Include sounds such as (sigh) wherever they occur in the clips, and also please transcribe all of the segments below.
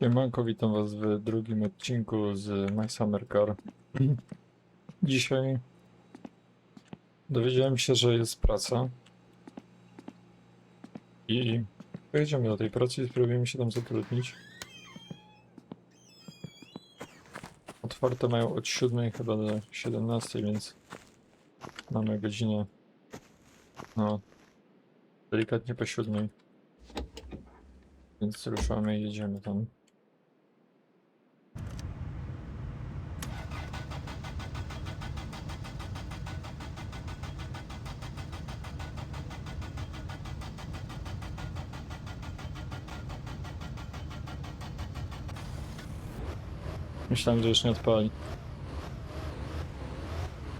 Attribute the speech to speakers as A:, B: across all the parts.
A: Siemanko, witam was w drugim odcinku z My Summer Car. Dzisiaj dowiedziałem się, że jest praca i pojedziemy do tej pracy i spróbujemy się tam zatrudnić. Otwarte mają od 7 chyba do 17, więc mamy godzinę no delikatnie po 7. Więc ruszamy i jedziemy tam. Myślałem, że już nie odpali.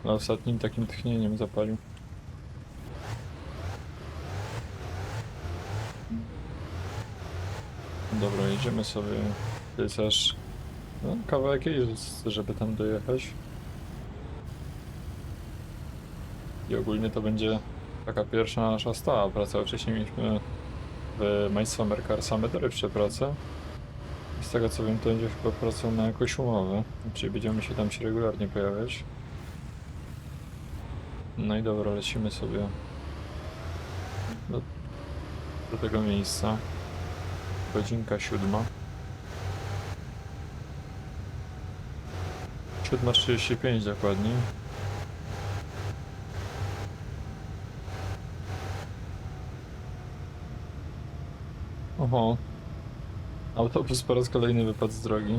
A: Na ostatnim takim tchnieniem zapalił. Dobra, jedziemy sobie. To jest aż no, kawałek jest, żeby tam dojechać. I ogólnie to będzie taka pierwsza nasza stała praca. Wcześniej mieliśmy w My Summer Car same dorywcze prace. Z tego co wiem, to będzie chyba praca na jakąś umowę. Czyli będziemy się tam się regularnie pojawiać. No i dobra, lecimy sobie do, do tego miejsca. Godzinka siódma. 7.35 dokładnie. Oho. Autobus po raz kolejny wypadł z drogi.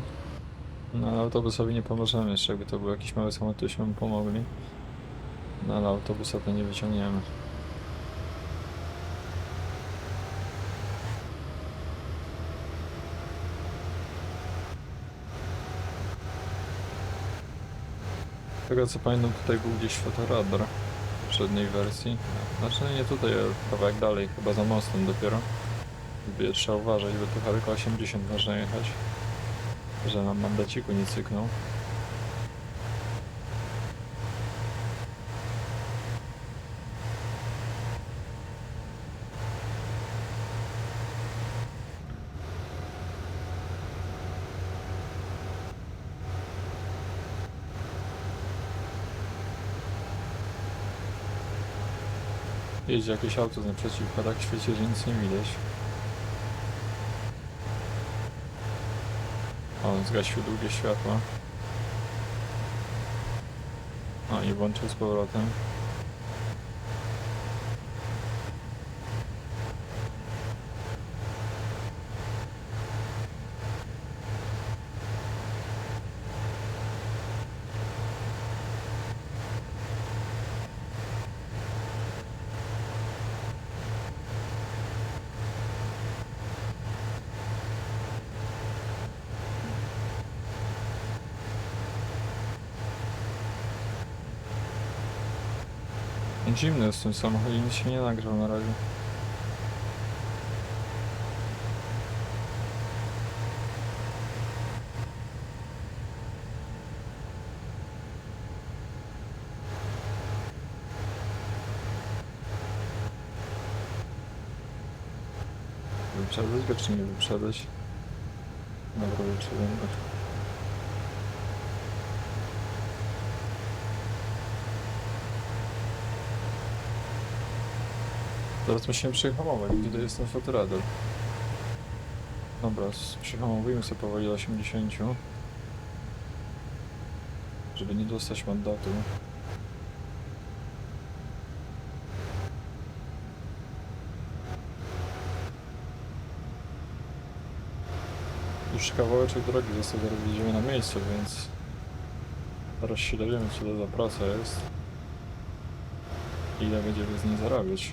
A: No ale autobusowi nie pomożemy jeszcze, jakby to był jakiś mały samochód, to byśmy mu pomogli. No ale autobusa to nie wyciągniemy. Tego co pamiętam tutaj był gdzieś fotoradar w przedniej wersji. Znaczy nie tutaj, ale kawałek dalej, chyba za mostem dopiero. Sobie trzeba uważać, bo tu tylko 80 można jechać. Że nam mandaciku nie cyknął. Jedzie jakieś auto z naprzeciwka, tak świeci, że nic nie widać. O, zgasił długie światła. O, i włączył z powrotem. Zimny jest w tym samochodzie, nic się nie nagrzał na razie. Wyprzedzać go czy nie wyprzedzać? Dobra, wyprzedzam go. Teraz musimy przyhamować, gdzie jest ten fotoradar. Dobra, przyhamowujmy sobie powoli do 80. Żeby nie dostać mandatu. Już kawałeczek drogi został, zaraz będziemy na miejscu, więc... Zaraz się dowiemy, co to za praca jest. Ile będziemy z niej zarabiać.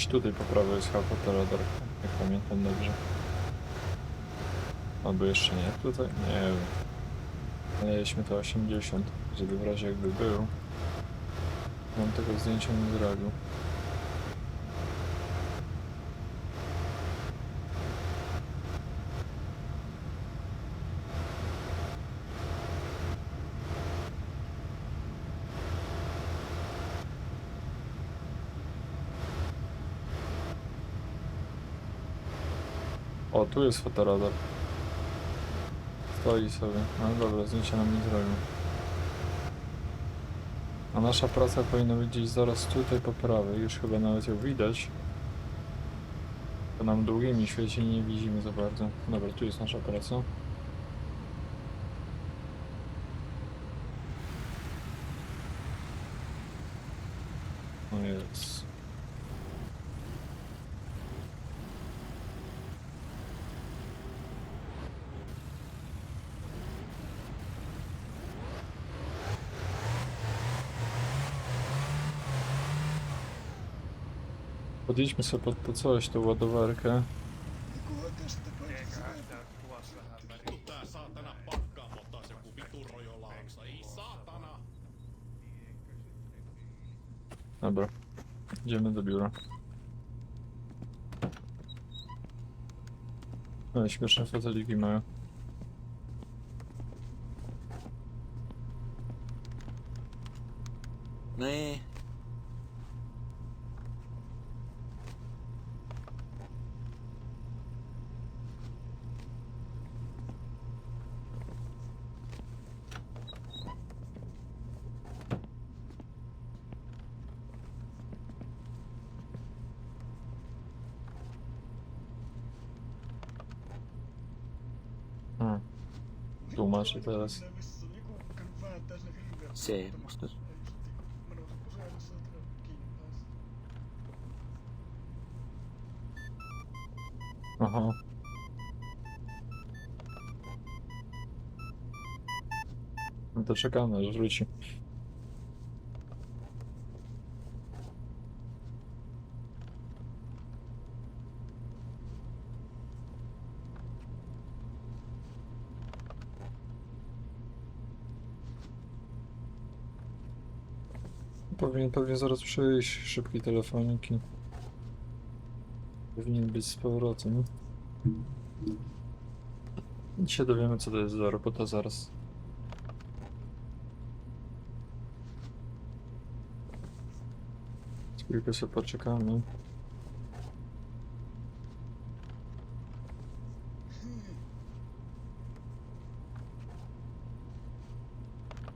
A: Gdzieś tutaj po prawej jest chyba fotoradar, jak pamiętam dobrze. Albo jeszcze nie, tutaj? Nie wiem. Mieliśmy to 80, żeby w razie jakby był. Mam tego zdjęcia nie zrobił. O, tu jest fotoradar. Stoi sobie. No dobra, zdjęcia nam nie zrobił. A nasza praca powinna być gdzieś zaraz tutaj po prawej. Już chyba nawet ją widać. To nam długimi świeci nie widzimy za bardzo. Dobra, tu jest nasza praca. No jest. Podjedźmy sobie pod to coś, tą ładowarkę. Dobra. Idziemy do biura. Ale śmieszne foteliki mają. Tłumaczy teraz.
B: Semmosta.
A: Aha. No to czekamy, aż wróci. Pewnie zaraz przyjść szybki telefoniki. Powinien być z powrotem. I się dowiemy co to jest za robota zaraz. Chwilkę sobie poczekamy.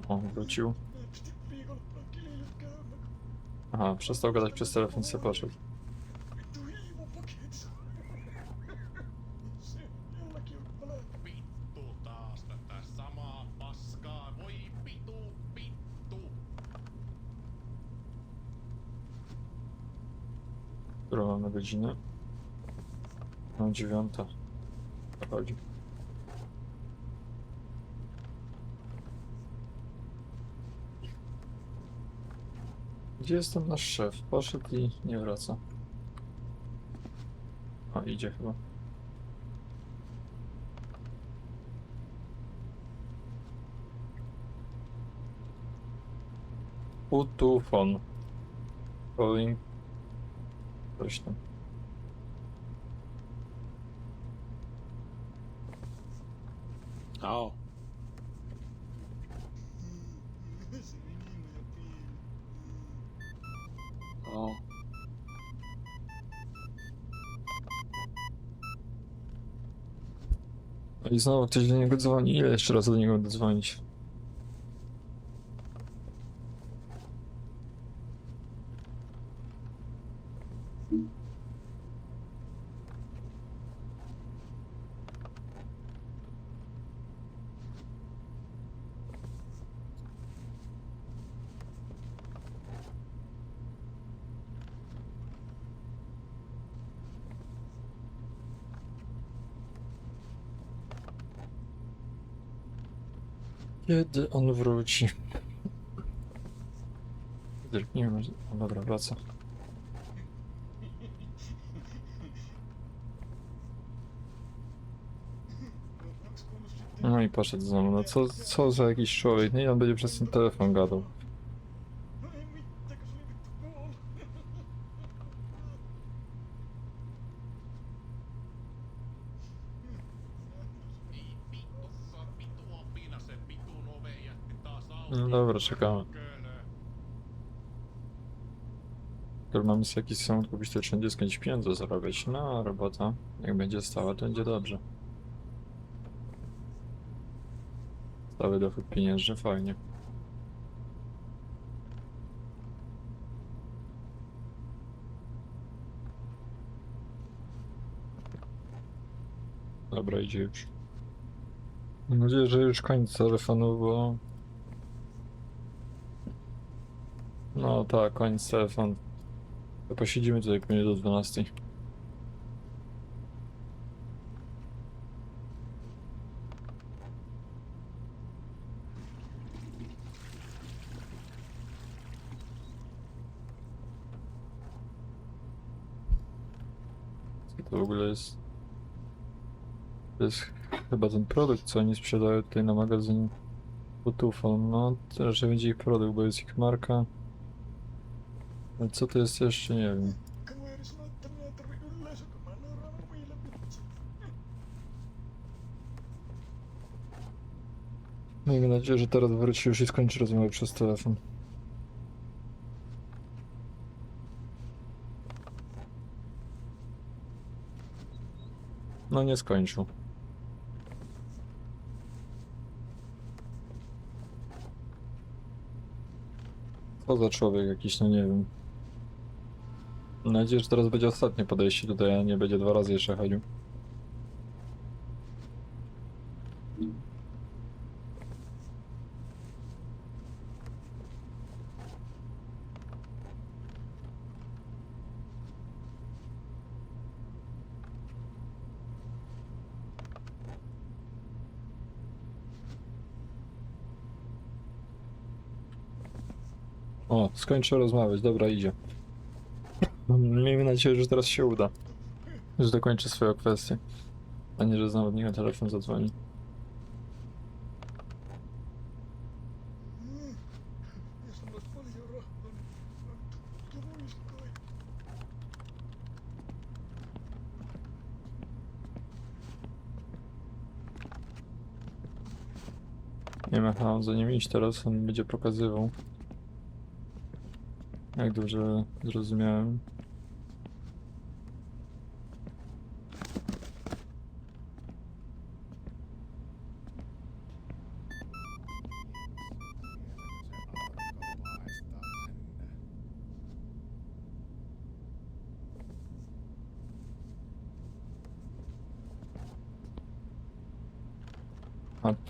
A: O, wrócił. Aha, przestał gadać przez telefon, sobie poszedł. Którą mamy godzinę? No, dziewiąta. Chodzi. Gdzie jest ten nasz szef? Poszedł i nie wraca. O, idzie chyba. Utufon. Calling. Coś tam.
B: Ja.
A: I znowu ktoś do niego dzwoni. Ile jeszcze raz do niego dzwonić? Kiedy on wróci? Zerknijmy. O, dobra, wraca. No i poszedł znowu. No co, co za jakiś człowiek? Nie, on będzie przez ten telefon gadał. No dobra, czekamy. Mamy jakiś samochód kupić, to trzeba będzie skończyć pieniądze zarabiać. No, robota. Jak będzie stała, to będzie dobrze. Stały dochód pieniężny, fajnie. Dobra, idzie już. Mam nadzieję, że już koniec telefonu, bo... No tak, koniec telefon. To posiedzimy tutaj pewnie do 12. Co to w ogóle jest? To jest chyba ten produkt, co oni sprzedają tutaj na magazynie Butufon. No, raczej będzie ich produkt, bo jest ich marka. Ale co to jest jeszcze, nie wiem. Miejmy nadzieję, że teraz wróci już i skończy rozmowę przez telefon. No nie skończył. Co za człowiek jakiś, no nie wiem. Mam nadzieję, że teraz będzie ostatnie podejście tutaj, a nie będzie dwa razy jeszcze chodził. O, skończę rozmawiać, dobra, idzie. Miejmy nadzieję, że teraz się uda. Że dokończy swoją kwestię. A nie, że znowu niego telefon zadzwoni.
C: On.
A: Nie jak mam za nim iść teraz, on będzie pokazywał. Jak dobrze zrozumiałem.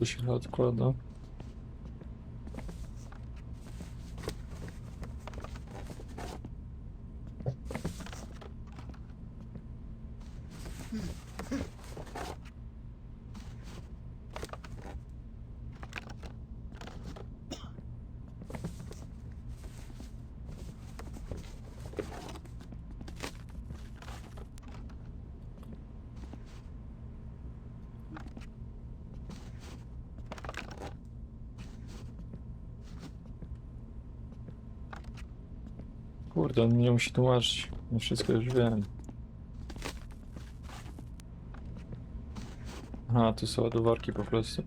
A: Się odkłada. Kurde, on nie musi tłumaczyć. Ja wszystko już wiem. Aha, tu są ładowarki po prostu.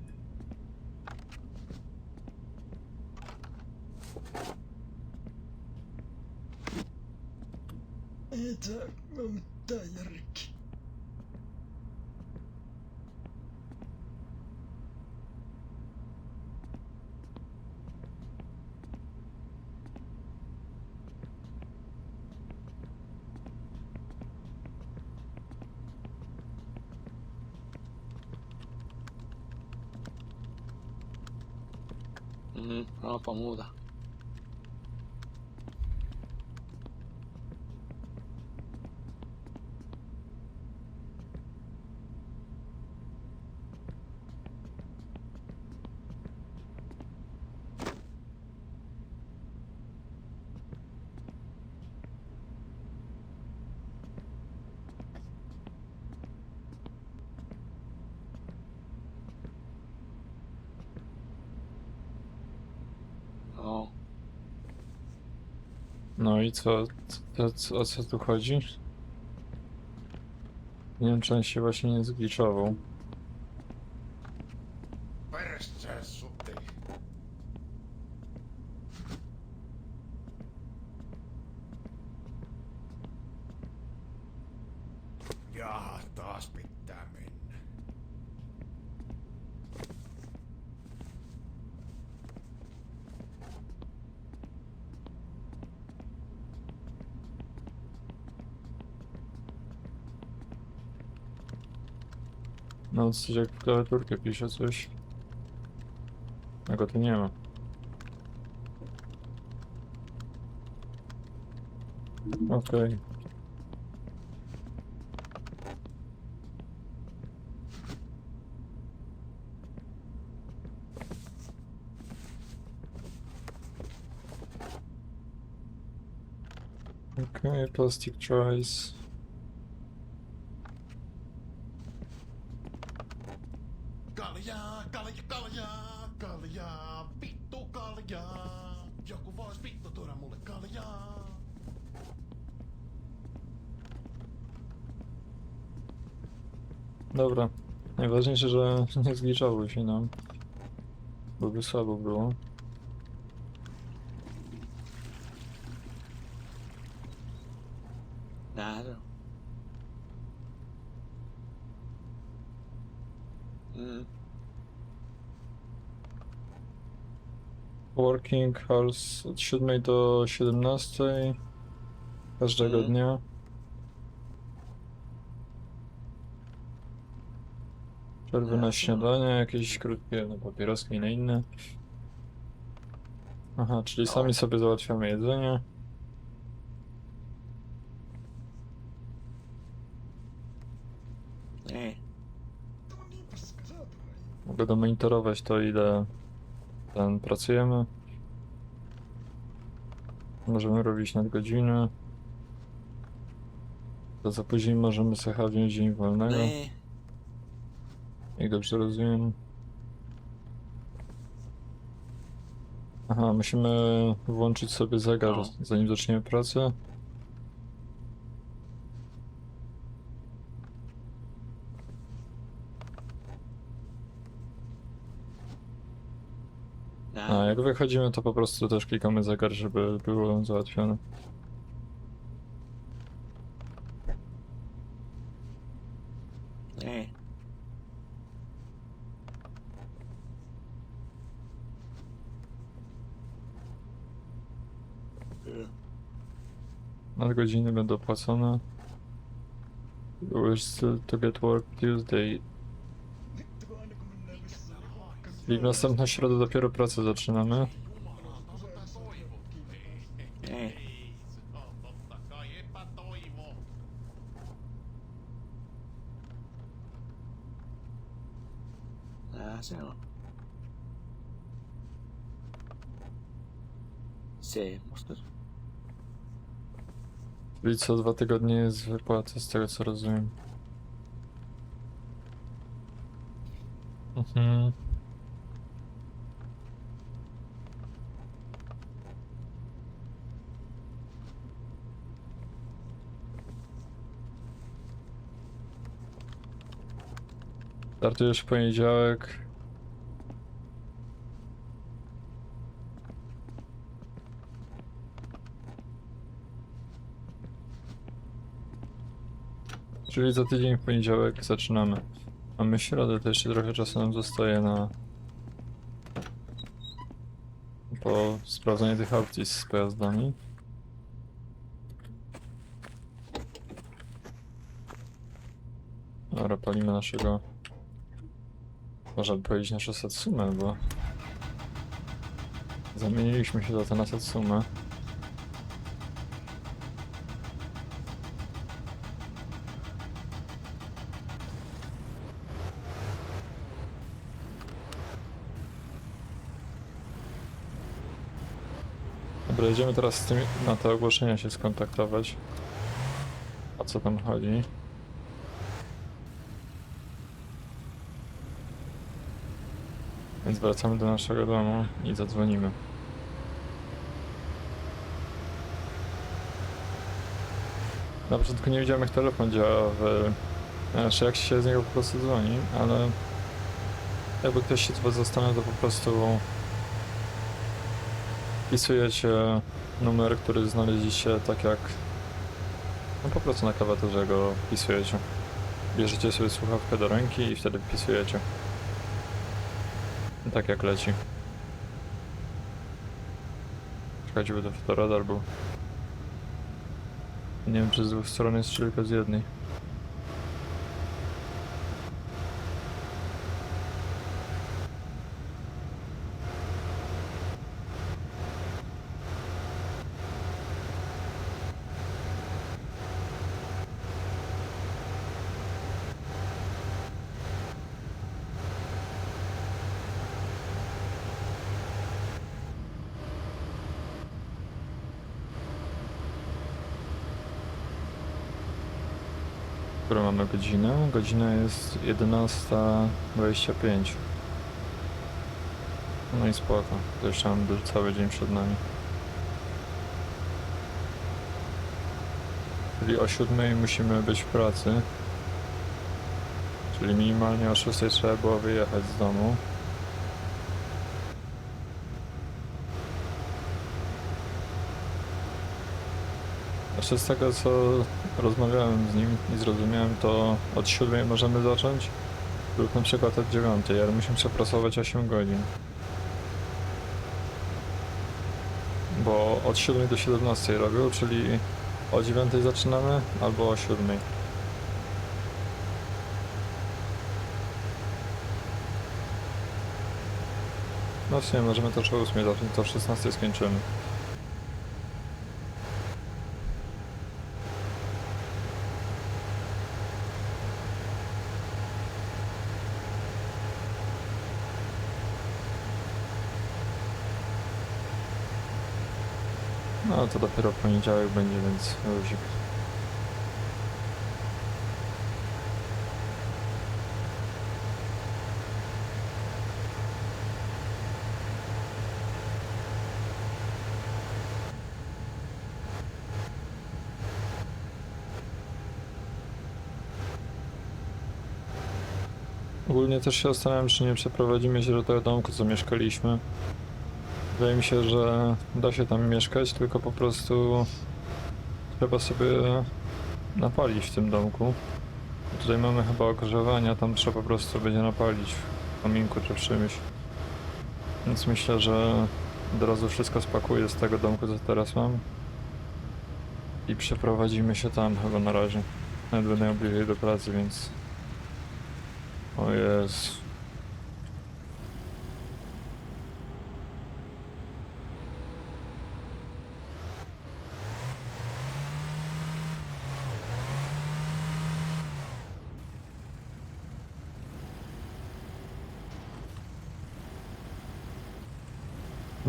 C: 嗯，
B: 然后保护
A: 的。I co, co, co, o co tu chodzi? Nie wiem, czy on się właśnie nie zgliczował.
C: Jeszcze taas pitää mennä.
A: No, coś jak w klawiaturkę pisze coś. A go tu nie ma. Okej. Okay, plastic tries.
C: Kaljaa, kalja, kaljaa, vittu kaljaa. Joku vois vittu tuoda mulle kaljaa.
A: Dobra. Najważniejsze, że (laughs) nie zgliczało się nam. Bo by słabo było. Working hours od 7 do 17 każdego
B: Mhm.
A: dnia. Przerwy na
B: Jasne.
A: śniadanie, jakieś krótkie no, papieroski i na inne. Aha, czyli sami sobie załatwiamy jedzenie.
B: Niin.
A: Mogę domonitorować to ile ten pracujemy. Możemy robić nadgodziny. To za później możemy sobie wziąć dzień wolnego.
B: Niin.
A: Jak dobrze rozumiem. Aha, musimy włączyć sobie zegar,
B: No.
A: zanim zaczniemy pracę. A
B: Där.
A: Jak wychodzimy, to po prostu też klikamy zegar, żeby było załatwione.
B: Kyllä.
A: Nadgodziny będą płacone. Still to get work Tuesday. I w następną środę dopiero pracę zaczynamy.
B: Tää se on. Semmosta.
A: Czyli co dwa tygodnie jest wypłata, z tego co rozumiem. Mhm. Startujesz w poniedziałek. Czyli za tydzień w poniedziałek zaczynamy. Mamy środę, to jeszcze trochę czasu nam zostaje na po sprawdzenie tych aukcji z pojazdami. Dobra, palimy naszego można by powiedzieć nasze Satsumę, bo zamieniliśmy się za to na Satsumę. Dobra, idziemy teraz z tym, na te ogłoszenia się skontaktować. O co tam chodzi? Więc wracamy do naszego domu i zadzwonimy. Na początku nie wiedziałem jak telefon działa w... Znaczy jak się z niego po prostu dzwoni, ale... Jakby ktoś się z was to po prostu... Wpisujecie numer, który znaleźliście tak jak... No po prostu na klawiaturze go wpisujecie. bierzecie sobie słuchawkę do ręki i wtedy wpisujecie. Tak jak leci. Czekajcie, bo to fotoradar był. Nie wiem, czy z dwóch stron jest, czy tylko z jednej. Którą mamy godzinę? Godzina jest 11.25. No i spoko. To jeszcze mam cały dzień przed nami. Czyli o 7 musimy być w pracy. Czyli minimalnie o 6 trzeba było wyjechać z domu. Znaczy z tego co rozmawiałem z nim i zrozumiałem to od 7 możemy zacząć lub na przykład od 9, ale musimy przepracować 8 godzin. Bo od 7 do 17 robią, czyli o 9 zaczynamy albo o 7. No w sumie możemy też o 8 zacząć, to o 16 skończymy. No to dopiero poniedziałek będzie, więc luzik. Ogólnie też się zastanawiam, czy nie przeprowadzimy się do tego domku, co mieszkaliśmy. Wydaje mi się, że da się tam mieszkać, tylko po prostu trzeba sobie napalić w tym domku. Tutaj mamy chyba ogrzewanie, a tam trzeba po prostu będzie napalić w kominku czy w czymś. Więc myślę, że od razu wszystko spakuję z tego domku, co teraz mam. I przeprowadzimy się tam chyba na razie. Nawet będę bliżej do pracy, więc... O jest.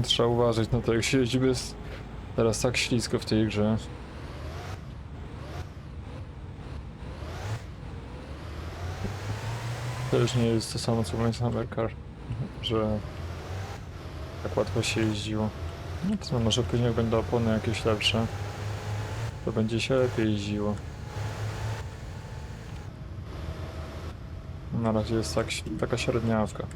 A: Trzeba uważać na to, jak się jeździ, teraz tak ślisko w tej grze. To już nie jest to samo co w Summer Car, że tak łatwo się jeździło. No to może później jak będą opony jakieś lepsze, to będzie się lepiej jeździło. Na razie jest tak, taka średniawka.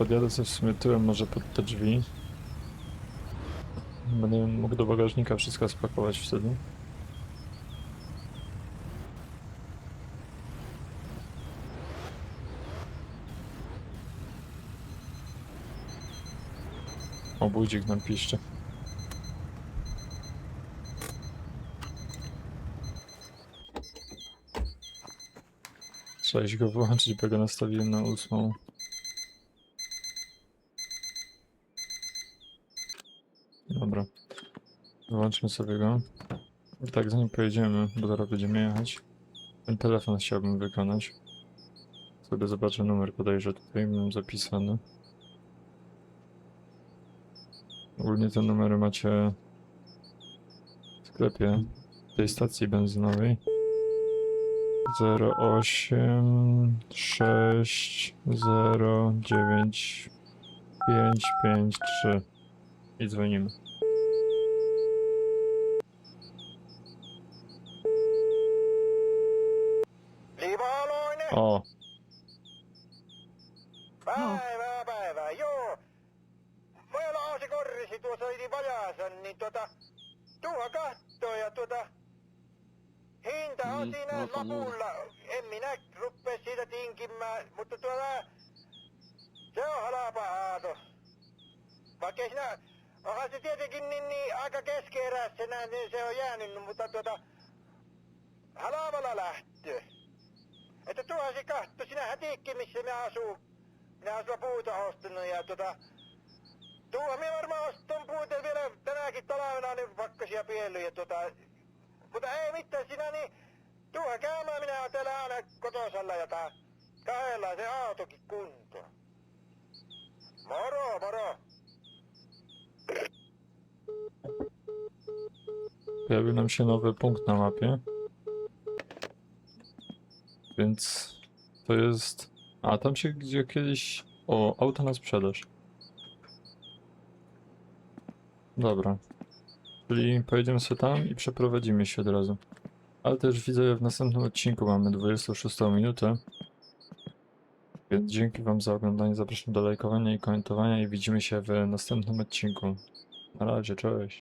A: Podjadę sobie w sumie tyłem może pod te drzwi. Będę mógł do bagażnika wszystko spakować wtedy. O, budzik nam piszczy. Trzeba iść go wyłączyć, bo go nastawiłem na ósmą. Dobra. Wyłączmy sobie go. Tak zanim pojedziemy, bo zaraz będziemy jechać. Ten telefon chciałbym wykonać. Sobie zobaczę numer, podejrzę tutaj mam zapisany. Ogólnie te numery macie w sklepie tej stacji benzynowej. 08 6 0 9 5 5 3 i dzwonimy. O,
D: päivää päivää, joo. On se korrisi tuossa oli vajaassa, niin tuota, tuohon kattoo ja tuota, hinta on
B: Mm,
D: siinä lapulla. En minä ruppea siitä tinkimään, mutta tuota, se on halpa aato. Vaikka ei sinä, onhan se tietenkin niin, niin aika keskeeräisenä, niin se on jäänyt, mutta tuota, halvalla lähtö. Että tuohan se katto, sinähän tiedätkin missä minä asun. Minä asun puuta ostanut ja tota... Tuohan minä varmaan ostan puuta vielä tänäkin talvena niin pakkasia piellyt tota... Mutta ei mitään sinä niin... Tuohan käymään minä oon täällä aina kotosalla ja tää... Kahdella se autokin kunto. Moro, moro.
A: pojawił nam się nowy punkt na mapie. Więc to jest. A tam się gdzie kiedyś. O, auto na sprzedaż. Dobra. Czyli pojedziemy sobie tam i przeprowadzimy się od razu. Ale też widzę, w następnym odcinku mamy 26 minutę. Więc dzięki Wam za oglądanie. Zapraszam do lajkowania i komentowania i widzimy się w następnym odcinku. Na razie, cześć.